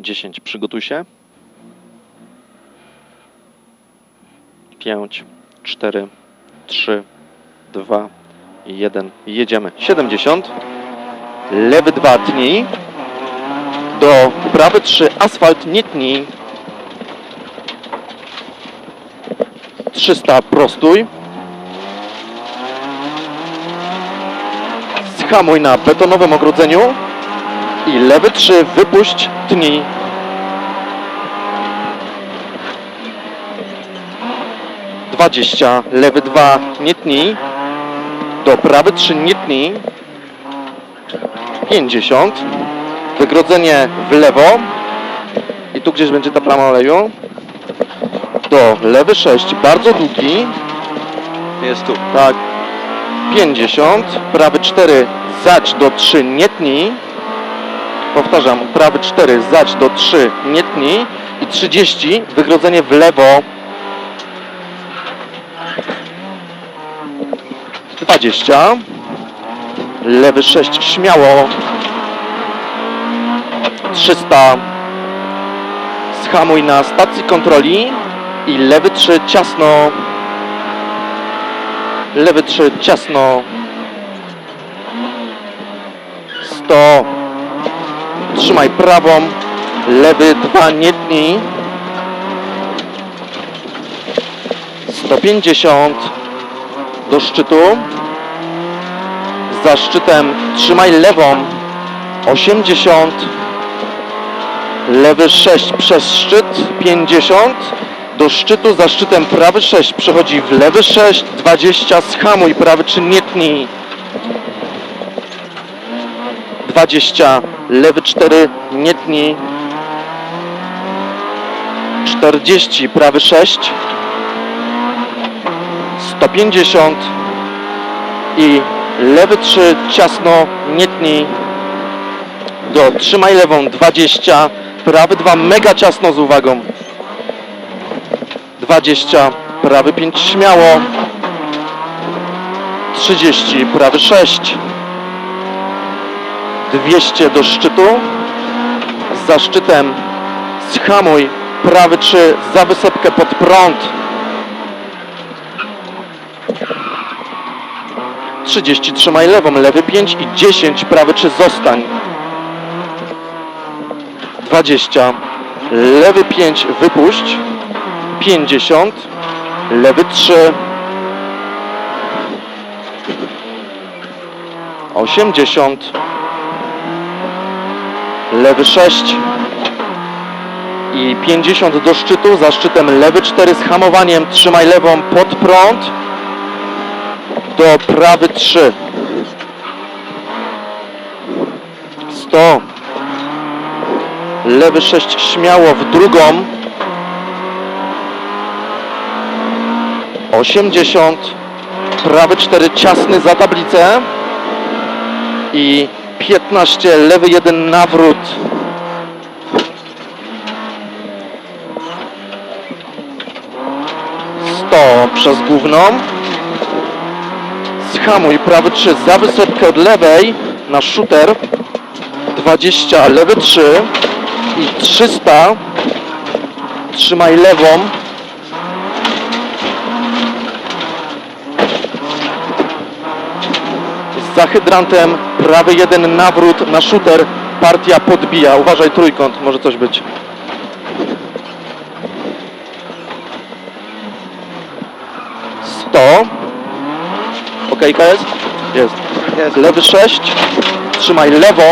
10. Przygotuj się. 5, 4, 3, 2, 1. Jedziemy. 70. Lewy 2 tnij. Do prawy 3 asfalt nie tnij. 300 prostuj. Schamuj na betonowym ogrodzeniu. I lewy 3 wypuść, tnij. Dwadzieścia, lewy 2 nie tnij. Do prawy 3 nie tnij. 50. Wygrodzenie w lewo. I tu gdzieś będzie ta plama oleju. Do lewy 6, bardzo długi. Jest tu. Tak. 50. Prawy 4, zać do 3, nie tnij. Powtarzam, prawy 4, zać do 3, nie tnij. I 30, wygrodzenie w lewo. 20. Lewy 6, śmiało. 300. Schamuj na stacji kontroli. I lewy 3, ciasno. Lewy 3 ciasno. 100. Trzymaj prawą. Lewy 2 nie tnij. 150. Do szczytu. Za szczytem trzymaj lewą. 80. Lewy 6 przez szczyt. 50 do szczytu, za szczytem prawy 6 przechodzi w lewy 6, 20, schamuj, prawy 3 nie tnij. 20, lewy 4 nie tnij. 40, prawy 6. 150 i lewy 3 ciasno nie tnij. Do trzymaj lewą 20, prawy 2 mega ciasno z uwagą. 20, prawy 5 śmiało. 30, prawy 6. 200 do szczytu. Za szczytem schamuj, prawy 3 za wysepkę pod prąd. 30 trzymaj lewą, lewy 5 i 10, prawy 3 zostań. 20, lewy 5 wypuść. 50, lewy 3, 80, lewy 6 i 50 do szczytu, za szczytem lewy 4 z hamowaniem, trzymaj lewą pod prąd, do prawy 3, 100, lewy 6 śmiało w drugą, 80, prawy 4 ciasny za tablicę. I 15, lewy 1 nawrót. Sto przez główną. Schamuj, prawy 3 za wysepkę od lewej na shooter. 20, lewy 3 i 300. Trzymaj lewą. za hydrantem, prawy jeden nawrót na shooter, partia podbija. Uważaj trójkąt, może coś być. Sto. Ok, jest? Jest. Jest. Lewy 6. Trzymaj lewą.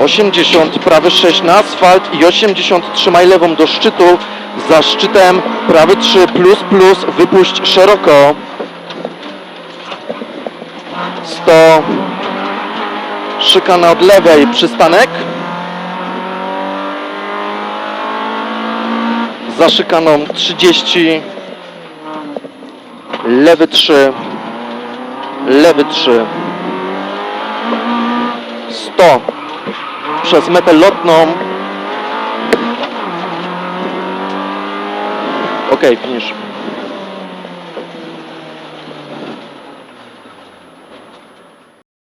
80, prawy 6 na asfalt i 80 trzymaj lewą do szczytu. Za szczytem prawy 3 plus plus wypuść szeroko. 100 szykana od lewej przystanek za szykaną 30 lewy 3 lewy 3 100 przez metę lotną. Ok, finish